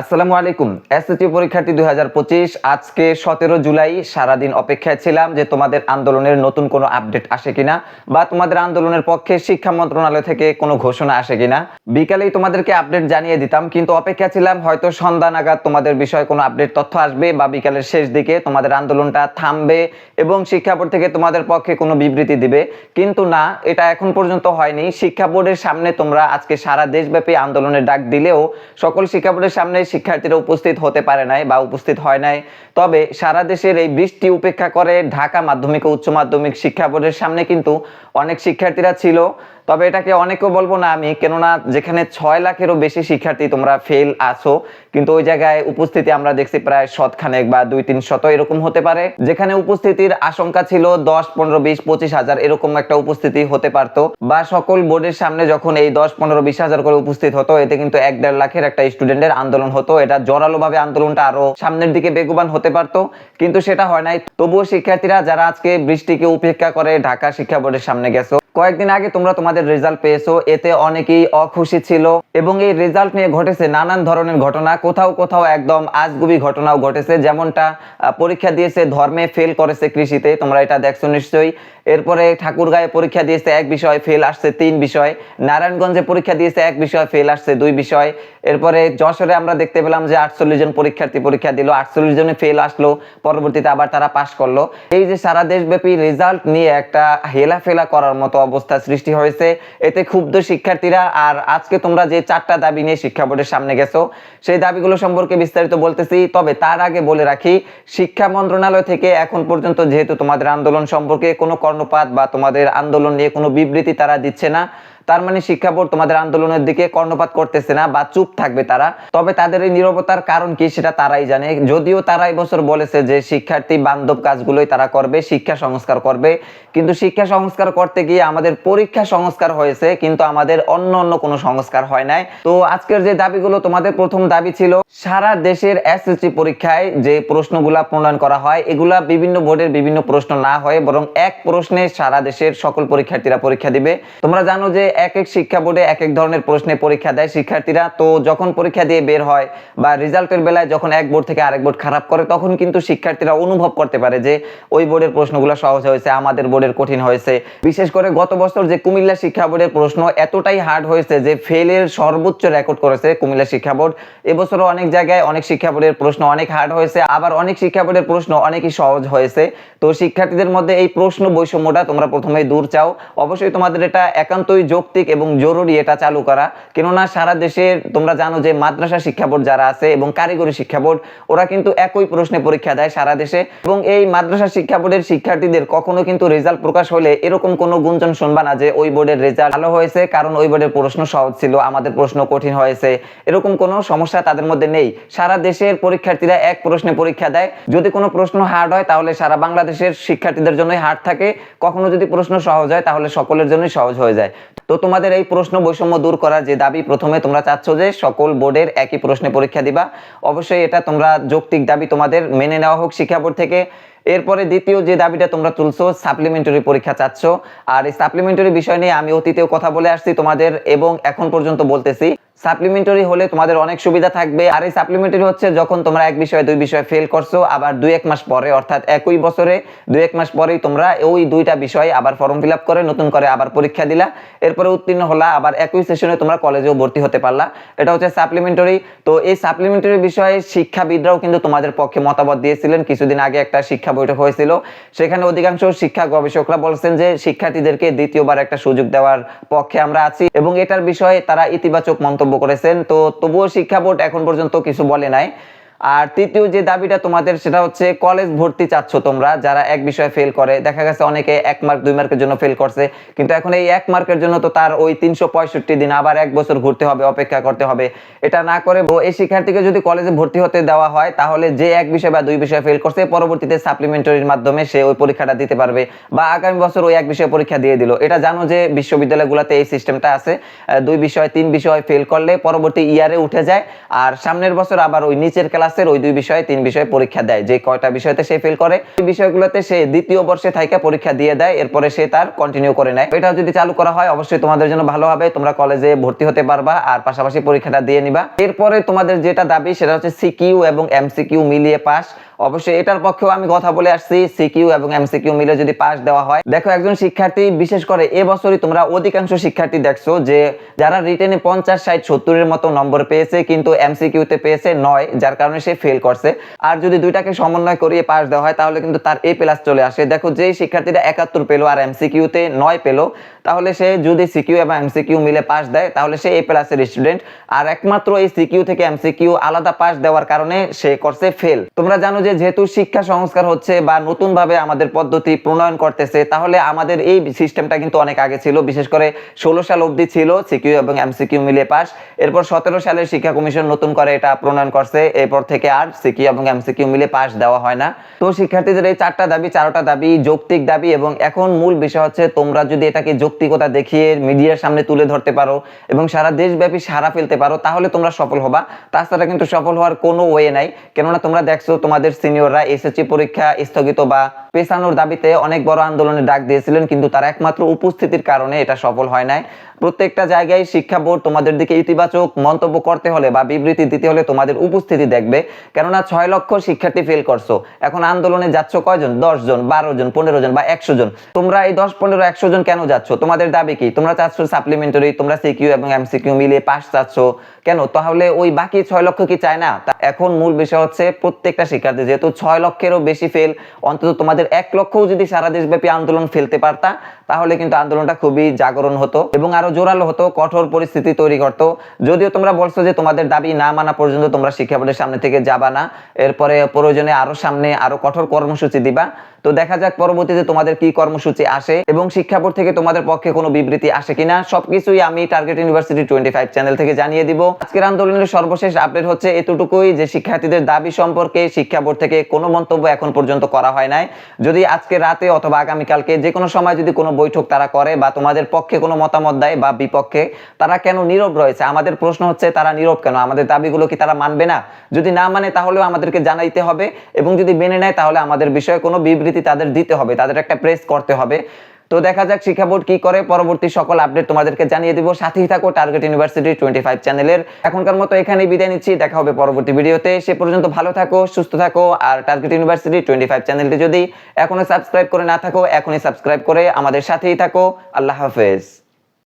আসসালামু আলাইকুম। এসএসসি পরীক্ষার্থী দুই হাজার পঁচিশ, আজকে সতেরো জুলাই, সারাদিন অপেক্ষায় ছিলাম যে তোমাদের আন্দোলনের নতুন কোনো আপডেট আসে কিনা বা তোমাদের আন্দোলনের পক্ষে শিক্ষা মন্ত্রণালয় থেকে কোনো ঘোষণা আসে কিনা। বিকালেই তোমাদেরকে আপডেট জানিয়ে দিতাম, কিন্তু অপেক্ষা ছিলাম, হয়তো সন্ধ্যা নাগাদ তোমাদের বিষয়ে কোনো আপডেট তথ্য আসবে বা বিকালের শেষ দিকে তোমাদের আন্দোলনটা থামবে এবং শিক্ষা বোর্ড থেকে তোমাদের পক্ষে কোনো বিবৃতি দিবে। কিন্তু না, এটা এখন পর্যন্ত হয়নি। শিক্ষা বোর্ডের সামনে তোমরা আজকে সারা দেশব্যাপী আন্দোলনের ডাক দিলেও সকল শিক্ষা বোর্ডের সামনে শিক্ষার্থীরা উপস্থিত হতে পারে নাই বা উপস্থিত হয় নাই। তবে সারা দেশের এই বৃষ্টি উপেক্ষা করে ঢাকা মাধ্যমিক ও উচ্চ মাধ্যমিক শিক্ষা বোর্ডের সামনে কিন্তু অনেক শিক্ষার্থীরা ছিল। তবে এটাকে অনেকেও বলব না, আমি, কেননা যেখানে ছয় লাখেরও বেশি শিক্ষার্থী তোমরা ফেল আছো, কিন্তু ওই জায়গায় উপস্থিতি আমরা দেখছি প্রায় শতখানেক বা দুই তিন শত এরকম হতে পারে। যেখানে উপস্থিতির আশঙ্কা ছিল দশ, পনেরো, বিশ, পঁচিশ হাজার এরকম একটা উপস্থিতি হতে পারতো বা সকল বোর্ডের সামনে যখন এই দশ, পনেরো, বিশ হাজার করে উপস্থিত হতো, এতে কিন্তু এক, দেড় লাখের একটা স্টুডেন্টের আন্দোলন হতো। এটা জোরালো ভাবে আন্দোলনটা আরও সামনের দিকে বেগবান হতে পারতো, কিন্তু সেটা হয় নাই। তবুও শিক্ষার্থীরা যারা আজকে বৃষ্টিকে উপেক্ষা করে ঢাকা শিক্ষা বোর্ডের সামনে গেছো কয়েকদিন আগে তোমরা তোমাদের রেজাল্ট পেয়েছ, এতে অনেকেই অখুশি ছিল এবং এই রেজাল্ট নিয়ে ঘটেছে নানান ধরনের ঘটনা, কোথাও কোথাও একদম আজগুবি ঘটনাও ঘটেছে। যেমনটা পরীক্ষা দিয়েছে, ধর্মে ফেল করেছে কৃষিতে, তোমরা এটা দেখছ নিশ্চয়ই। এরপরে ঠাকুরগাঁয়ে পরীক্ষা দিয়েছে, এক বিষয় ফেল আসছে তিন বিষয়। নারায়ণগঞ্জে পরীক্ষা দিয়েছে, এক বিষয় ফেল আসছে দুই বিষয়। এরপরে যশোরে আমরা দেখতে পেলাম যে আটচল্লিশ জন পরীক্ষার্থী পরীক্ষা দিল, আটচল্লিশ জনে ফেল আসলো, পরবর্তীতে আবার তারা পাশ করল। এই যে সারা দেশব্যাপী রেজাল্ট নিয়ে একটা হেলাফেলা করার মতো অবস্থা সৃষ্টি হয়েছে। এতে ক্ষুব্ধ শিক্ষার্থীরা, আর আজকে তোমরা যে চারটা দাবি নিয়ে শিক্ষা বোর্ডের সামনে গেছো, সেই দাবিগুলো সম্পর্কে বিস্তারিত বলতেছি, তবে তার আগে বলে রাখি, শিক্ষা মন্ত্রণালয় থেকে এখন পর্যন্ত যেহেতু তোমাদের আন্দোলন সম্পর্কে কোনো কর্ণপাত বা তোমাদের আন্দোলন নিয়ে কোনো বিবৃতি তারা দিচ্ছে না তার মানে শিক্ষা বোর্ড তোমাদের আন্দোলনের দিকে কর্ণপাত করতেছে না বা চুপ থাকবে তারা। তবে তাদের এই নীরবতার কারণ কি সেটা তারাই জানে। যদিও তারা বছর বলেছে যে শিক্ষার্থী বান্ধব কাজগুলোই তারা করবে, শিক্ষা সংস্কার করবে। কিন্তু শিক্ষা সংস্কার করতে গিয়ে আমাদের পরীক্ষা সংস্কার হয়েছে, কিন্তু আমাদের অন্য অন্য কোনো সংস্কার হয় নাই। তো আজকের যে দাবিগুলো তোমাদের প্রথম দাবি ছিল, সারা দেশের এসএসসি পরীক্ষায় যে প্রশ্নগুলা প্রণয়ন করা হয়, এগুলা বিভিন্ন বোর্ডের বিভিন্ন প্রশ্ন না হয়ে বরং এক প্রশ্নে সারা দেশের সকল পরীক্ষার্থীরা পরীক্ষা দিবে। তোমরা জানো যে এক এক শিক্ষা বোর্ডে এক এক ধরনের প্রশ্নে পরীক্ষা দেয় শিক্ষার্থীরা। তো যখন পরীক্ষা দিয়ে বের হয় বা রেজাল্টের বেলায় যখন এক বোর্ড থেকে আরেক বোর্ড খারাপ করে, তখন কিন্তু শিক্ষার্থীরা অনুভব করতে পারে যে ওই বোর্ডের প্রশ্নগুলো সহজ হয়েছে, আমাদের বোর্ডের কঠিন হয়েছে। বিশেষ করে গত বছর যে কুমিল্লা শিক্ষা বোর্ডের প্রশ্ন এতটাই হার্ড হয়েছে যে ফেলের সর্বোচ্চ রেকর্ড করেছে কুমিল্লা শিক্ষা বোর্ড। এবছরও অনেক জায়গায় অনেক শিক্ষা বোর্ডের প্রশ্ন অনেক হার্ড হয়েছে, আবার অনেক শিক্ষা বোর্ডের প্রশ্ন অনেকই সহজ হয়েছে। তো শিক্ষার্থীদের মধ্যে এই প্রশ্ন বৈষম্যটা তোমরা প্রথমেই দূর চাও। অবশ্যই তোমাদের এটা একান্তই যৌক্তিক এবং জরুরি এটা চালু করা। কেননা সারা দেশে তোমরা জানো যে মাদ্রাসা শিক্ষা বোর্ড যারা আছে এবং কারিগরি শিক্ষা বোর্ড, ওরা কিন্তু একই প্রশ্নে পরীক্ষা দেয় সারা দেশে। এবং এই মাদ্রাসা শিক্ষা বোর্ডের শিক্ষার্থীদের কখনো কিন্তু রেজাল্ট প্রকাশ হলে এরকম কোনো গুঞ্জন শুনবা না যে ওই বোর্ডের রেজাল্ট ভালো হয়েছে, কারণ ওই বোর্ডের প্রশ্ন সহজ ছিল, আমাদের প্রশ্ন কঠিন হয়েছে। এরকম কোনো সমস্যা তাদের মধ্যে নেই। সারা দেশের পরীক্ষার্থীরা এক প্রশ্নে পরীক্ষা দেয়। যদি কোনো প্রশ্ন হার্ড হয়, তাহলে সারা বাংলাদেশের শিক্ষার্থীদের জন্যই হার্ড থাকে। কখনো যদি প্রশ্ন সহজ হয়, তাহলে সকলের জন্যই সহজ হয়ে যায়। তো তোমাদের এই প্রশ্ন বৈষম্য দূর করার যে দাবি প্রথমে তোমরা চাচ্ছ যে সকল বোর্ডের একই প্রশ্নে পরীক্ষা দিবা। অবশ্যই এটা তোমরা যৌক্তিক দাবি তোমাদের মেনে নেওয়া হোক শিক্ষা বোর্ড থেকে। এরপরে দ্বিতীয় যে দাবিটা তোমরা তুলছো সাপ্লিমেন্টারি পরীক্ষা চাচ্ছ। আর এই সাপ্লিমেন্টারি বিষয় নিয়ে আমি অতীতেও কথা বলে আসছি তোমাদের এবং এখন পর্যন্ত বলতেছি সাপ্লিমেন্টারি হলে তোমাদের অনেক সুবিধা থাকবে। আর এই সাপ্লিমেন্টারি হচ্ছে যখন তোমরা এক বিষয়ে, দুই বিষয়ে ফেল করছ, আবার দুই এক মাস পরে, অর্থাৎ একই বছরে, দুই এক মাস পরেই তোমরা ওই দুইটা বিষয় আবার ফর্ম ফিল করে, নতুন করে আবার পরীক্ষা দিলা। এরপরে উত্তীর্ণ হলা, আবার একই সেশনে তোমরা কলেজেও ভর্তি হতে পারলা। এটা হচ্ছে সাপ্লিমেন্টারি তো এই সাপ্লিমেন্টারি বিষয়ে শিক্ষাবিদরাও কিন্তু তোমাদের পক্ষে মতামত দিয়েছিলেন। কিছুদিন আগে একটা শিক্ষা বৈঠক হয়েছিল। সেখানে অধিকাংশ শিক্ষা গবেষকরা বলছেন যে, শিক্ষার্থীদেরকে দ্বিতীয়বার একটা সুযোগ দেওয়ার পক্ষে আমরা আছি এবং এটার বিষয়ে তারা ইতিবাচক মন্তব্য করেছেন। তো তবুও শিক্ষা বোর্ড এখন পর্যন্ত কিছু বলে নাই। আর তৃতীয় যে দাবিটা তোমাদের, সেটা হচ্ছে কলেজ ভর্তি চাচ্ছ তোমরা, যারা এক বিষয়ে ফেল করে। দেখা গেছে অনেকে এক মার্ক দুই মার্কের জন্য ফেল করছে, কিন্তু এখন এই এক মার্কের জন্য তো তার ওই তিনশো পঁয়ষট্টি দিন আবার এক বছর ঘুরতে হবে, অপেক্ষা করতে হবে। এটা না করে এই শিক্ষার্থীকে যদি কলেজে ভর্তি হতে দেওয়া হয়, তাহলে যে এক বিষয় বা দুই বিষয়ে ফেল করছে, পরবর্তীতে সাপ্লিমেন্টারির মাধ্যমে সে ওই পরীক্ষাটা দিতে পারবে বা আগামী বছর ওই এক বিষয়ে পরীক্ষা দিয়ে দিল। এটা জানো যে বিশ্ববিদ্যালয়গুলোতে এই সিস্টেমটা আছে। দুই বিষয়, তিন বিষয় ফেল করলে পরবর্তী ইয়ারে উঠে যায়, আর সামনের বছর আবার ওই নিচের ক্লাস ক্লাসের ওই দুই বিষয়ে, তিন বিষয়ে পরীক্ষা দেয়। যে কয়টা বিষয়তে সে ফেল করে, এই বিষয়গুলোতে সে দ্বিতীয় বর্ষে থাইকা পরীক্ষা দিয়ে দেয়, এরপরে সে তার কন্টিনিউ করে নেয়। এটা যদি চালু করা হয়, অবশ্যই তোমাদের জন্য ভালো হবে। তোমরা কলেজে ভর্তি হতে পারবা আর পাশাপাশি পরীক্ষাটা দিয়ে নিবা। এরপরে তোমাদের যেটা দাবি, সেটা হচ্ছে সিকিউ এবং এমসিকিউ মিলিয়ে পাস অবশ্যই এটার পক্ষেও আমি কথা বলে আসছি সিকিউ এবং এমসিকিউ মিলে যদি পাস দেওয়া হয়। দেখো, একজন শিক্ষার্থী, বিশেষ করে এবছরই তোমরা অধিকাংশ শিক্ষার্থী দেখছ যে যারা রিটেনে পঞ্চাশ, ষাট, সত্তরের মতো নম্বর পেয়েছে, কিন্তু এমসিকিউতে পেয়েছে নয়, যার কারণে সে ফেল করছে। আর যদি দুইটাকে সমন্বয় করিয়ে পাস দেওয়া হয়, তাহলে কিন্তু তার এ প্লাস চলে আসে। দেখো, যেই শিক্ষার্থীরা একাত্তর পেল আর এমসিকিউতে নয় পেল, তাহলে সে যদি সিকিউ এবং এমসিকিউ মিলে পাস দেয়, তাহলে সে এ প্লাসের স্টুডেন্ট আর একমাত্র এই সিকিউ থেকে এমসিকিউ আলাদা পাস দেওয়ার কারণে সে করছে ফেল তোমরা জানো যে যেহেতু শিক্ষা সংস্কার হচ্ছে বা নতুন ভাবে আমাদের পদ্ধতি প্রণয়ন করতেছে, তাহলে আমাদের এই সিস্টেমটা কিন্তু অনেক আগে ছিল। বিশেষ করে ষোলো সাল অবধি ছিল সিকিউ এবং এমসিকিউ মিলে পাস। এরপর সতেরো সালের শিক্ষা কমিশন নতুন করে এটা প্রণয়ন করছে। এরপর থেকে আর সিকিউ এবং এমসিকিউ মিলে পাস দেওয়া হয় না। তো শিক্ষার্থীদের এই চারটা দাবি চারটা দাবি, যৌক্তিক দাবি এবং এখন মূল বিষয় হচ্ছে তোমরা যদি এটাকে যৌক্তিকতা দেখিয়ে মিডিয়ার সামনে তুলে ধরতে পারো এবং সারা দেশব্যাপী সারা ফেলতে পারো, তাহলে তোমরা সফল হবা। তাছাড়া কিন্তু সফল হওয়ার কোনো ওয়ে নাই। কেননা তোমরা দেখছ তোমাদের সিনিয়ররা এসএসসি পরীক্ষা স্থগিত বা পেছানোর দাবিতে অনেক বড় আন্দোলনের ডাক দিয়েছিলেন, কিন্তু তার একমাত্র উপস্থিতির কারণে এটা সফল হয় নাই। প্রত্যেকটা জায়গায় শিক্ষা বোর্ড তোমাদের দিকে ইতিবাচক মন্তব্য করতে হলে বা বিবৃতি দিতে হলে তোমাদের উপস্থিতি দেখবে। কেননা ছয় লক্ষ শিক্ষার্থী ফেল করছ। এখন আন্দোলনে যাচ্ছ কয়জন? দশ জন, বারো জন, পনেরো জন বা একশো জন। তোমরা এই দশ, পনেরো, একশো জন কেন যাচ্ছ? তোমাদের দাবি কি? তোমরা চাচ্ছ সাপ্লিমেন্টারি তোমরা সিকিউ এবং এমসিকিউ মিলিয়ে পাস চাচ্ছ। কেন? তাহলে ওই বাকি ছয় লক্ষ কি চায় না? এখন মূল বিষয় হচ্ছে প্রত্যেকটা শিক্ষার্থী, যেহেতু ছয় লক্ষেরও বেশি ফেল অন্তত তোমাদের এক লক্ষও যদি সারা দেশব্যাপী আন্দোলন ফেলতে পারতা তাহলে কিন্তু আন্দোলনটা খুবই জাগরণ হতো এবং আরও জোরালো হতো, কঠোর পরিস্থিতি তৈরি করতো। যদিও তোমরা বলছো যে তোমাদের দাবি না মানা পর্যন্ত তোমরা শিক্ষা বোর্ডের সামনে থেকে যাবা না, এরপরে প্রয়োজনে আরও সামনে আরও কঠোর কর্মসূচি দিবা। তো দেখা যাক পরবর্তীতে তোমাদের কি কর্মসূচি আসে এবং শিক্ষা বোর্ড থেকে তোমাদের পক্ষে কোনো বিবৃতি আসে কিনা, সবকিছুই আমি target university twenty five channel থেকে জানিয়ে দিব। আজকের আন্দোলনের সর্বশেষ আপডেট হচ্ছে এতটুকুই যে শিক্ষার্থীদের দাবি সম্পর্কে শিক্ষা বোর্ড থেকে কোনো মন্তব্য এখন পর্যন্ত করা হয় নাই। যদি আজকে রাতে অথবা আগামীকালকে যে কোনো সময় যদি কোনো বৈঠক তারা করে বা তোমাদের পক্ষে কোনো মতামত দেয় বা বিপক্ষে, তারা কেন নীরব রয়েছে? আমাদের প্রশ্ন হচ্ছে, তারা নীরব কেন? আমাদের দাবিগুলো কি তারা মানবে না? যদি না মানে তাহলেও আমাদেরকে জানাইতে হবে এবং যদি মেনে নেয়, তাহলে আমাদের বিষয়ে কোনো বিবৃতি তাদের দিতে হবে। তাদের একটা প্রেস করতে হবে। তো দেখা যাক শিক্ষা বোর্ড কি করে। পরবর্তী সকল আপডেট তোমাদেরকে জানিয়ে দিব। সাথেই থাকো টার্গেট ইউনিভার্সিটি টোয়েন্টি ফাইভ চ্যানেলের এখনকার মতো এখানে বিদায় নিচ্ছি। দেখা হবে পরবর্তী ভিডিওতে। সে পর্যন্ত ভালো থাকো, সুস্থ থাকো। আর টার্গেট ইউনিভার্সিটি টোয়েন্টি ফাইভ চ্যানেলটি যদি এখনও সাবস্ক্রাইব করে না থাকো, এখনই সাবস্ক্রাইব করে আমাদের সাথেই থাকো। আল্লাহ হাফেজ।